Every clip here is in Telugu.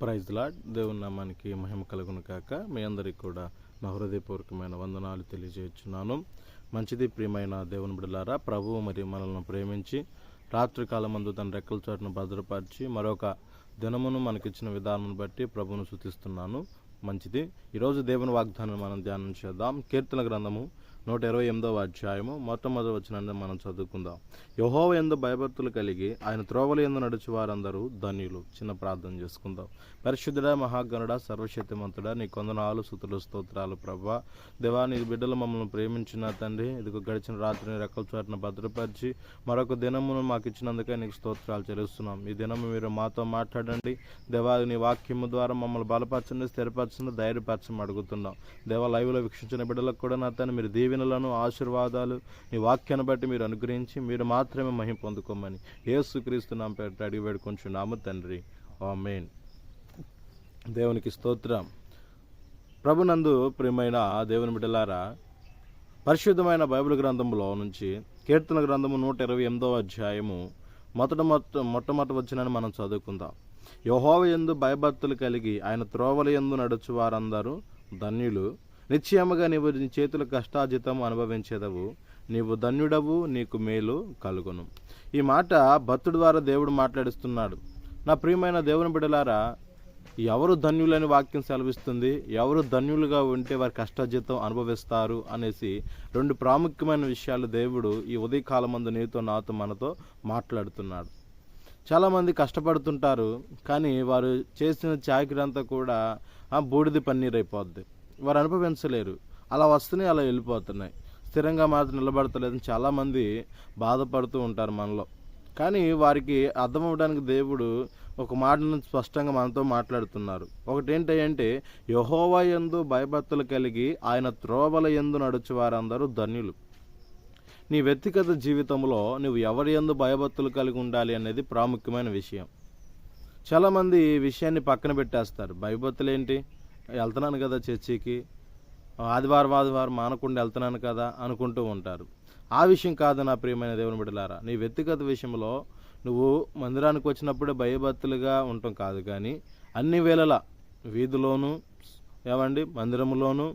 ప్రైజ్ లాడ్ దేవుని నామానికి మహిమ కలుగును కాక మీ అందరికీ కూడా నా హృదయపూర్వకమైన వందనాలు తెలియజేస్తున్నాను. మంచిది ప్రియమైన దేవుని బిడలారా ప్రభువు మరి మనల్ని ప్రేమించి రాత్రికాలం మందు తన రెక్కల చోటును భద్రపరిచి మరొక దినమును మనకిచ్చిన విధానం బట్టి ప్రభువును శుతిస్తున్నాను మంచిది. ఈరోజు దేవుని వాగ్దానం మనం ధ్యానం చేద్దాం. కీర్తన గ్రంథము నూట ఇరవై ఎనిమిదవ అధ్యాయము మొట్టమొదటి వచ్చిన మనం చదువుకుందాం. యహోవ ఎందు భయభక్తులు కలిగి ఆయన త్రోవలు ఎందు నడుచు వారందరూ ధన్యులు. చిన్న ప్రార్థన చేసుకుందాం. పరిశుద్ధుడ మహాగణుడ సర్వశక్తిమంతుడ నీ కొందనాలు సుతులు స్తోత్రాలు ప్రభా. దేవా నీ బిడ్డలు మమ్మల్ని ప్రేమించిన తండ్రి ఇదిగో గడిచిన రాత్రిని రెక్కల చాటును భద్రపరిచి మరొక దినమును మాకు ఇచ్చినందుకే నీకు స్తోత్రాలు చెల్లిస్తున్నాం. ఈ దినము మీరు మాతో మాట్లాడండి. దేవా నీ వాక్యము ద్వారా మమ్మల్ని బలపరచండి స్థిరపరచండి ధైర్యపరచని అడుగుతున్నాం. దేవా లైవ్లో వీక్షించిన బిడ్డలకు కూడా నా తండ్రి మీరు దీవెనలను ఆశీర్వాదాలు నీ వాక్యాన్ని బట్టి మీరు అనుగ్రహించి మీరు మాత్రమే మహిం పొందుకోమని ఏసుక్రీస్తు నా పేట అడిగి వేడుకొంచున్నాము తండ్రి. ఆమేన్. దేవునికి స్తోత్రం. ప్రభునందు ప్రియమైన దేవుని బిడ్డలారా పరిశుద్ధమైన బైబిల్ గ్రంథంలో నుంచి కీర్తన గ్రంథము నూట ఇరవై ఎనిమిదవ అధ్యాయము మొదట మొట్ట మొట్టమొదటి వచ్చినని మనం చదువుకుందాం. యహోవ ఎందు భయభక్తులు కలిగి ఆయన త్రోవల ఎందు నడుచు వారందరూ ధన్యులు. నిశ్చయముగా నీవు నీ చేతుల కష్టాజితం అనుభవించేదవు. నీవు ధన్యుడవు నీకు మేలు కలుగును. ఈ మాట భక్తుడి ద్వారా దేవుడు మాట్లాడిస్తున్నాడు. నా ప్రియమైన దేవుని బిడలారా ఎవరు ధన్యులని వాక్యం సెలవిస్తుంది? ఎవరు ధన్యులుగా ఉంటే వారి కష్టజితం అనుభవిస్తారు అనేసి రెండు ప్రాముఖ్యమైన విషయాలు దేవుడు ఈ ఉదయకాలం మందు నీతో నాతో మనతో మాట్లాడుతున్నాడు. చాలామంది కష్టపడుతుంటారు కానీ వారు చేసిన చాకరీ కూడా బూడిది బూడిద పన్నీర్ అయిపోద్ది వారు అనుభవించలేరు. అలా వస్తున్నాయి అలా వెళ్ళిపోతున్నాయి. స్థిరంగా మాత్రం నిలబడతలేదని చాలామంది బాధపడుతూ ఉంటారు మనలో. కానీ వారికి అర్థం అవ్వడానికి దేవుడు ఒక మాటను స్పష్టంగా మనతో మాట్లాడుతున్నారు. ఒకటి ఏంటంటే యహోవా ఎందు భయభక్తులు కలిగి ఆయన త్రోవల ఎందు నడుచు వారందరూ ధన్యులు. నీ వ్యక్తిగత జీవితంలో నువ్వు ఎవరి ఎందు భయభక్తులు కలిగి ఉండాలి అనేది ప్రాముఖ్యమైన విషయం. చాలామంది ఈ విషయాన్ని పక్కన పెట్టేస్తారు. భయభక్తులు ఏంటి? వెళ్తున్నాను కదా చర్చికి. ఆదివారం ఆదివారం మానకుండా వెళ్తున్నాను కదా అనుకుంటూ ఉంటారు. ఆ విషయం కాదు నా ప్రియమైన దేవుని బిడ్డలారా. నీ వ్యక్తిగత విషయంలో నువ్వు మందిరానికి వచ్చినప్పుడే భయభక్తులుగా ఉండటం కాదు కానీ అన్ని వేళలా వీధిలోను ఏమండి మందిరంలోను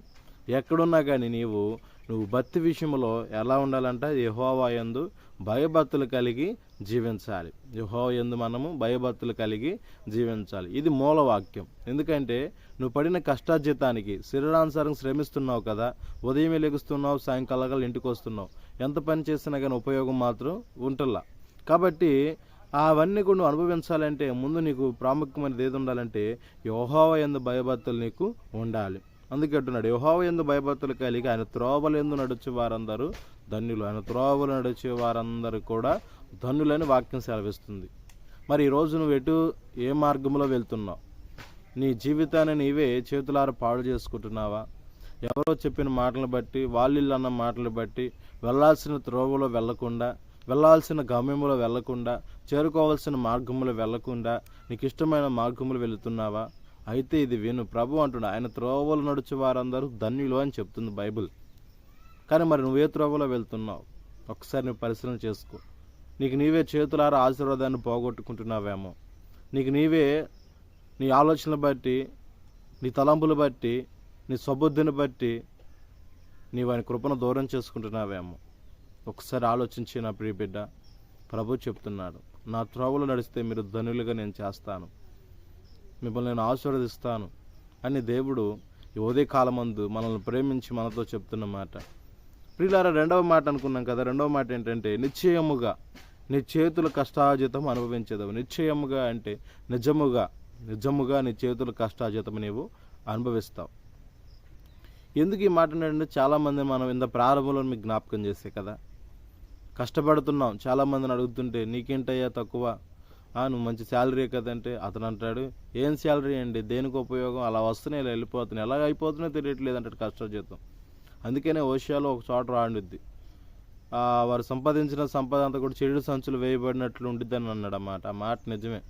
ఎక్కడున్నా కానీ నీవు నువ్వు భక్తి విషయంలో ఎలా ఉండాలంటే యహోవాయందు భయభక్తులు కలిగి జీవించాలి. యహోవా ఎందు మనము భయభక్తులు కలిగి జీవించాలి. ఇది మూలవాక్యం. ఎందుకంటే నువ్వు పడిన కష్టార్జితానికి శరీరానుసారం శ్రమిస్తున్నావు కదా ఉదయం లెగుస్తున్నావు సాయంకాలం ఇంటికి వస్తున్నావు ఎంత పని చేసినా కానీ ఉపయోగం మాత్రం ఉంటల్లా. కాబట్టి అవన్నీ కూడా నువ్వు అనుభవించాలంటే ముందు నీకు ప్రాముఖ్యమైనది ఏది ఉండాలంటే యోహోవ ఎందు భయభక్తులు నీకు ఉండాలి. అందుకే అంటున్నాడు యహోవ ఎందు భయభక్తులు కలిగి ఆయన త్రోవలు ఎందు నడుచు వారందరూ ధన్యులు. ఆయన త్రోవలు నడిచే వారందరూ కూడా ధన్యులని వాక్యం సెలవిస్తుంది. మరి ఈరోజు నువ్వు ఎటు ఏ మార్గంలో వెళ్తున్నావు? నీ జీవితాన్ని నీవే చేతులార పాడు చేసుకుంటున్నావా? ఎవరో చెప్పిన మాటలు బట్టి వాళ్ళిళ్ళు అన్న మాటలు బట్టి వెళ్ళాల్సిన త్రోవలో వెళ్ళకుండా వెళ్ళాల్సిన గమ్యంలో వెళ్ళకుండా చేరుకోవాల్సిన మార్గంలో వెళ్ళకుండా నీకు ఇష్టమైన మార్గంలో వెళుతున్నావా? అయితే ఇది విను. ప్రభు అంటున్నా ఆయన త్రోవలు నడిచే వారందరూ ధన్యులు అని చెప్తుంది బైబిల్. కానీ మరి నువ్వే త్రోవలో వెళ్తున్నావు? ఒకసారి నువ్వు పరిశీలన చేసుకో. నీకు నీవే చేతులారా ఆశీర్వాదాన్ని పోగొట్టుకుంటున్నావేమో. నీకు నీవే నీ ఆలోచనలు బట్టి నీ తలంపులు బట్టి నీ సబుద్ధిని బట్టి నీవు ఆయన కృపను దూరం చేసుకుంటున్నావేమో. ఒకసారి ఆలోచించి నా ప్రియ బిడ్డ ప్రభు చెప్తున్నాడు నా త్రోవలు నడిస్తే మీరు ధనులుగా నేను చేస్తాను. మిమ్మల్ని నేను ఆశీర్వదిస్తాను అని దేవుడు ఈ ఉదయకాలమందు మనల్ని ప్రేమించి మనతో చెప్తున్న మాట. ప్రియులారా రెండవ మాట అనుకున్నాం కదా. రెండవ మాట ఏంటంటే నిశ్చయముగా నీ చేతుల కష్టాజితం అనుభవించేదవు. నిశ్చయముగా అంటే నిజముగా నిజముగా నీ చేతుల కష్టాజితం నీవు అనుభవిస్తావు. ఎందుకు ఈ మాట ఏంటంటే చాలామంది మనం ఇంత ప్రారంభంలో మీకు జ్ఞాపకం చేసే కదా. కష్టపడుతున్నాం. చాలామందిని అడుగుతుంటే నీకేంటయ్యా తక్కువ? నువ్వు మంచి శాలరీ కదంటే అతను అంటాడు ఏం శాలరీ అండి? దేనికి ఉపయోగం? అలా వస్తున్నాయి ఇలా వెళ్ళిపోతున్నాయి. ఎలా అయిపోతున్నాయో తెలియట్లేదు అంటాడు కష్టజీతం అందుకనే ఓషియాలో ఒక చోట రాండిద్ది. వారు సంపాదించిన సంపద అంతా కూడా చెడు సంచులు వేయబడినట్లు ఉండిద్దని అన్నాడు అన్నమాట ఆ మాట నిజమే.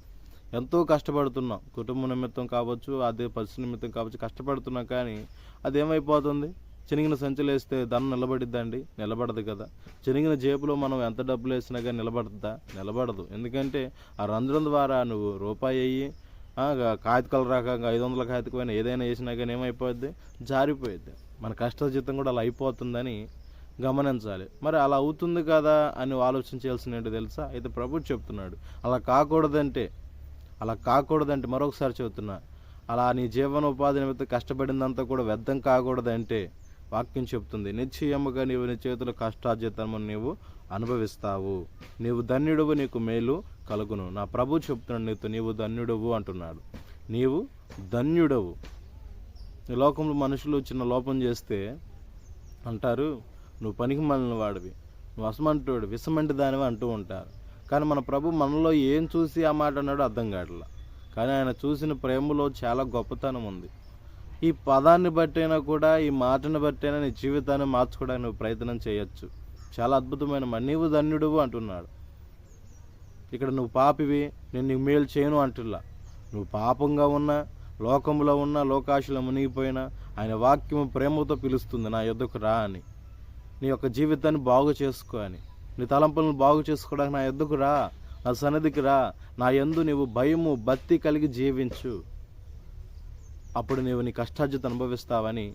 ఎంతో కష్టపడుతున్నాం. కుటుంబ నిమిత్తం కావచ్చు అదే పరిస్థితి నిమిత్తం కావచ్చు కష్టపడుతున్నాం కానీ అది ఏమైపోతుంది చినిగిన సంచులు వేస్తే ధనం నిలబడిద్దండి? నిలబడదు కదా. చినిగిన జేబులో మనం ఎంత డబ్బులు వేసినా కానీ నిలబడద్దా? నిలబడదు. ఎందుకంటే ఆ రంధ్రం ద్వారా నువ్వు రూపాయి అయ్యి కాగితకాల రకంగా కాగితకాలు రాక ఐదు వందల కాగితకమైన ఏదైనా వేసినా కానీ ఏమైపోద్ది? జారిపోయిద్ది. మన కష్టజీతం కూడా అలా అయిపోతుందని గమనించాలి. మరి అలా అవుతుంది కదా అని ఆలోచించాల్సిన ఏంటో తెలుసా? అయితే ప్రభు చెప్తున్నాడు. అలా కాకూడదంటే అలా కాకూడదంటే మరొకసారి చెబుతున్నా. అలా నీ జీవనోపాధి నిమిత్తం కష్టపడిందంతా కూడా వ్యర్థం కాకూడదంటే వాక్యం చెప్తుంది నిశ్చయముగా నీవు నీ చేతుల కష్టార్జితము నీవు అనుభవిస్తావు. నీవు ధన్యుడువు నీకు మేలు కలుగును. నా ప్రభు చెప్తున్నాడు నీతో నీవు ధన్యుడవు అంటున్నాడు. నీవు ధన్యుడవు. ఈ లోకంలో మనుషులు చిన్న లోపం చేస్తే అంటారు నువ్వు పనికి మాలిన వాడివి. నువ్వు అసమంటుడు విసమంటి దానివి అంటూ ఉంటారు. కానీ మన ప్రభు మనలో ఏం చూసి ఆ మాట అన్నాడో అర్థం కావట్లా. కానీ ఆయన చూసిన ప్రేమలో చాలా గొప్పతనం ఉంది. ఈ పదాన్ని బట్టైనా కూడా ఈ మాటను బట్టైనా నీ జీవితాన్ని మార్చుకోవడానికి నువ్వు ప్రయత్నం చేయొచ్చు. చాలా అద్భుతమైన మాట నీవు ధన్యుడువు అంటున్నాడు. ఇక్కడ నువ్వు పాపివి నేను నీకు మేలు చేయను అంటున్నా నువ్వు పాపంగా ఉన్నా లోకంలో ఉన్న లోకాశలో మునిగిపోయినా ఆయన వాక్యము ప్రేమతో పిలుస్తుంది నా యుద్ధకు రా అని. నీ యొక్క జీవితాన్ని బాగు చేసుకో అని. నీ తలంపులను బాగు చేసుకోవడానికి నా యుద్ధకు రా నా సన్నిధికి రా. నా యందు నీవు భయము భక్తి కలిగి జీవించు. అప్పుడు నీవు నీ కష్టార్జిత అనుభవిస్తావని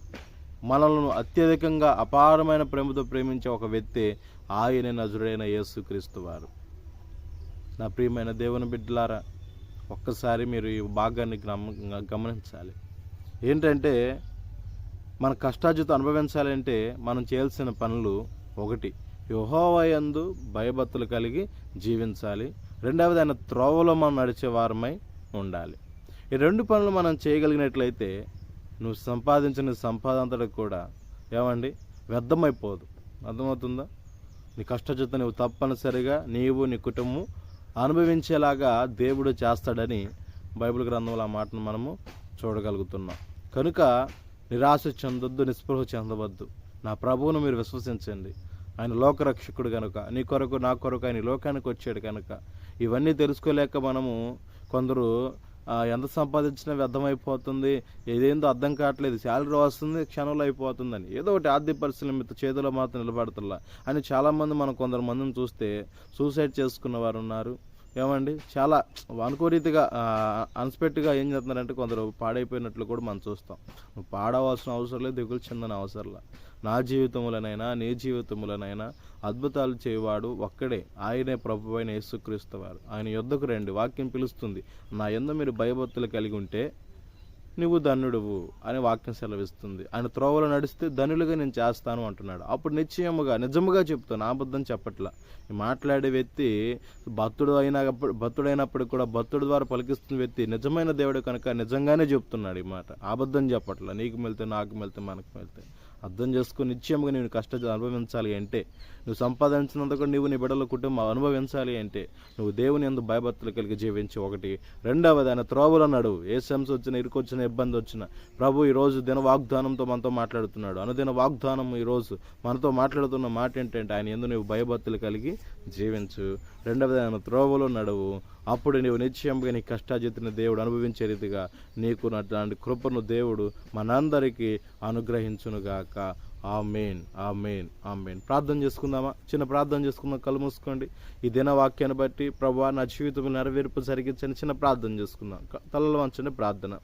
మనలను అత్యధికంగా అపారమైన ప్రేమతో ప్రేమించే ఒక వ్యక్తి ఆయన నజుడైన యేసుక్రీస్తు వారు. నా ప్రియమైన దేవుని బిడ్డలారా ఒక్కసారి మీరు ఈ భాగాన్ని గమనించాలి. ఏంటంటే మన కష్టార్జిత అనుభవించాలంటే మనం చేయాల్సిన పనులు ఒకటి యుహోవయందు భయభక్తులు కలిగి జీవించాలి. రెండవది ఆయన త్రోవలో మనం నడిచే వారమై ఉండాలి. ఈ రెండు పనులు మనం చేయగలిగినట్లయితే నువ్వు సంపాదించిన సంపాదన కూడా ఏమండి? వ్యర్థమైపోదు. అర్థమవుతుందా? నీ కష్టజీతం నువ్వు తప్పనిసరిగా నీవు నీ కుటుంబం అనుభవించేలాగా దేవుడు చేస్తాడని బైబిల్ గ్రంథంలో ఆ మాటను మనము చూడగలుగుతున్నాం. కనుక నిరాశ చెందొద్దు నిస్పృహ చెందవద్దు. నా ప్రభువును మీరు విశ్వసించండి. ఆయన లోకరక్షకుడు కనుక నీ కొరకు నా కొరకు ఆయన లోకానికి వచ్చాడు కనుక ఇవన్నీ తెలుసుకోలేక మనము కొందరు ఎంత సంపాదించినా వ్యర్థమైపోతుంది ఏదేందో అర్థం కావట్లేదు శాలరీ వస్తుంది క్షణంలో అయిపోతుందని. ఏదో ఒకటి ఆర్థిక పరిస్థితుల మీద చేతిలో మాత్రం నిలబడతలా అని చాలామంది మనం కొందరు మందిని చూస్తే సూసైడ్ చేసుకున్న వారు ఉన్నారు. ఏమండి? చాలా అనుకోరీతిగా అన్స్పెక్ట్గా ఏం చేస్తున్నారంటే కొందరు పాడైపోయినట్లు కూడా మనం చూస్తాం. నువ్వు పాడవలసిన అవసరం లేదు దిగులు చెందని అవసరంలా నా జీవితములనైనా నీ జీవితములనైనా అద్భుతాలు చేయవాడు ఒక్కడే. ఆయనే ప్రభు అయిన యేసుక్రీస్తు వారు. ఆయన యుద్ధకు రండి. వాక్యం పిలుస్తుంది. నా ఎందు మీరు భయభక్తులు కలిగి ఉంటే నువ్వు ధన్యుడువు అని వాక్యం సెలవిస్తుంది. ఆయన త్రోవలో నడిస్తే ధనులుగా నేను చేస్తాను అంటున్నాడు. అప్పుడు నిశ్చయముగా నిజముగా చెప్తాను అబద్ధం చెప్పట్లా. ఈ మాట్లాడే వ్యక్తి భక్తుడు అయిన భక్తుడైనప్పుడు కూడా భక్తుడు ద్వారా పలికిస్తున్న వ్యక్తి నిజమైన దేవుడు కనుక నిజంగానే చెప్తున్నాడు ఈ మాట. అబద్ధం చెప్పట్లా. నీకు మెళ్తే నాకు మెళ్తే మనకు మెళ్తే అర్థం చేసుకుని నిశ్చయముగా నేను కష్టం అనుభవించాలి అంటే నువ్వు సంపాదించినందుకు నువ్వు నీ బిడ్డల కుటుంబం అనుభవించాలి అంటే నువ్వు దేవుని ఎందు భయభక్తులు కలిగి జీవించి ఒకటి. రెండవది ఆయన త్రోవలో నడువు ఏ శంస వచ్చిన ఇరుకొచ్చిన ఇబ్బంది వచ్చిన. ప్రభు ఈ రోజు దిన వాగ్దానంతో మనతో మాట్లాడుతున్నాడు. అనుదిన వాగ్దానం ఈ రోజు మనతో మాట్లాడుతున్న మాట ఏంటంటే ఆయన ఎందు నువ్వు భయభక్తులు కలిగి జీవించు. రెండవది ఆయన త్రోవలో నడువు అప్పుడు నీవు నిశ్చయంగా నీ కష్టాజితిని దేవుడు అనుభవించే రీతిగా నీకు అట్లాంటి కృపను దేవుడు మనందరికీ అనుగ్రహించునుగాక. ఆ మెయిన్ ఆ మెయిన్ ఆ మెయిన్ ప్రార్థన చేసుకుందామా? చిన్న ప్రార్థన చేసుకుందాం కళ్ళు మూసుకోండి. ఈ దిన వాక్యాన్ని బట్టి ప్రభా నా జీవితం నెరవేర్పు జరిగించని చిన్న ప్రార్థన చేసుకుందాం. క- వంచండి ప్రార్థన.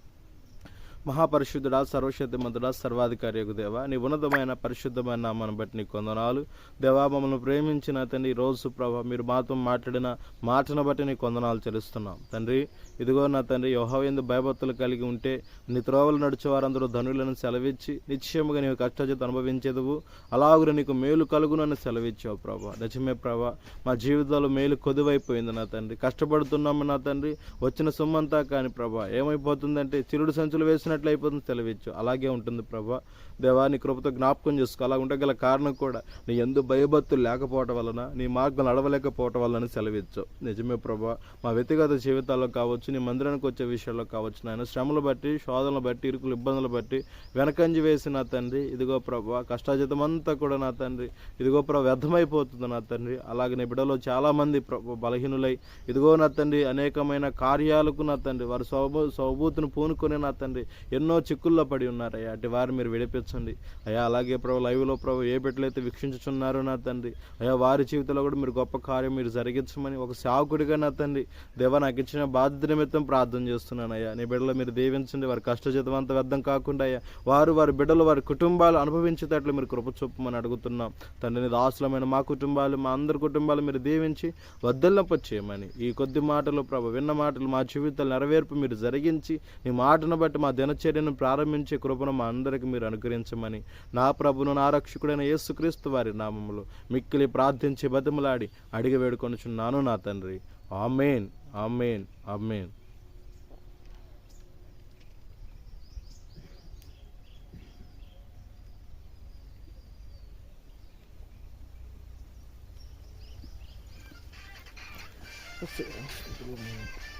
మహాపరిశుద్ధుడా సర్వశక్తిమంతుడా సర్వాధికారి యొక్క దేవ నీ ఉన్నతమైన పరిశుద్ధమైన నామాన్ని బట్టి నీ కొందనాలు దేవా మమ్మల్ని ప్రేమించిన తండ్రి రోజు ప్రభ మీరు మాతో మాట్లాడిన మాటను బట్టి నీ కొందనాలు చెల్లిస్తున్నాం. తండ్రి ఇదిగో నా తండ్రి యోహవేందు భయభక్తులు కలిగి ఉంటే నీ త్రోవలు నడిచే వారందరూ ధనులను సెలవిచ్చి నిశ్చయముగా నీవు కష్టజత అనుభవించేదువు. అలాగురు నీకు మేలు కలుగునని సెలవిచ్చావు ప్రభా. నిజమే ప్రభా మా జీవితంలో మేలు కొదువైపోయింది నా తండ్రి. కష్టపడుతున్నాము నా తండ్రి వచ్చిన సొమ్మంతా కానీ ప్రభా. ఏమైపోతుందంటే చిరుడు సంచులు వేసినట్లు అయిపోతుంది సెలవిచ్చు అలాగే ఉంటుంది ప్రభా. దేవా నీ కృపతో జ్ఞాపకం చేసుకో. అలా ఉండగల కారణం కూడా నీ ఎందు భయభక్తులు లేకపోవటం వలన నీ మార్గం నడవలేకపోవటం వలన సెలవిచ్చు నిజమే ప్రభా మా వ్యక్తిగత జీవితాల్లో కావచ్చు నీ మందిరానికి వచ్చే విషయాల్లో కావచ్చు నాయన. శ్రమలు బట్టి శోధనలు బట్టి ఇరుకులు ఇబ్బందులు బట్టి వెనకంజి వేసిన తండ్రి ఇదిగో ప్రభా కష్టాజితమంతా కూడా నా తండ్రి ఇదిగో ప్రభా వ్యర్థమైపోతుంది నా తండ్రి. అలాగే నీ బిడ్డలో చాలామంది బలహీనులై ఇదిగో నా తండ్రి అనేకమైన కార్యాలకు నా తండ్రి వారి సౌభూ సౌభూతిని పూనుకొని నా తండ్రి ఎన్నో చిక్కుల్లో పడి ఉన్నారయ్యా. అటు వారు మీరు విడిపించండి. అయ్యా అలాగే ప్రభు లైవ్లో ప్రభు ఏ బిడ్డలైతే వీక్షించుచున్నారో నా తండ్రి అయ్యా వారి జీవితంలో కూడా మీరు గొప్ప కార్యం మీరు జరిగించమని ఒక సేవకుడిగా నా తండ్రి దేవ నాకు ఇచ్చిన బాధ్యత నిమిత్తం ప్రార్థన చేస్తున్నానయ్యా. నీ బిడ్డలు మీరు దీవించండి. వారి కష్టజీతం అంత వ్యర్థం కాకుండా అయ్యా. వారు వారి బిడ్డలు వారి కుటుంబాలు అనుభవించేటట్లు మీరు కృప చూపమని అడుగుతున్నాం. తండ్రిని దాసులమైన మా కుటుంబాలు మా అందరి కుటుంబాలు మీరు దీవించి వద్దల్లంప చేయమని ఈ కొద్ది మాటలు ప్రభు విన్న మాటలు మా జీవితాలు నెరవేర్పు మీరు జరిగించి నీ మాటను బట్టి మా దినచర్యను ప్రారంభించే కృపను మా అందరికి మీరు అనుగ్రహించమని నా ప్రభును నా రక్షకుడైన యేసుక్రీస్తు వారి నామములో మిక్కిలి ప్రార్థించి బతిమలాడి అడిగి వేడుకొనుచున్నాను నా తండ్రి. Amen. Amen amen Let's see.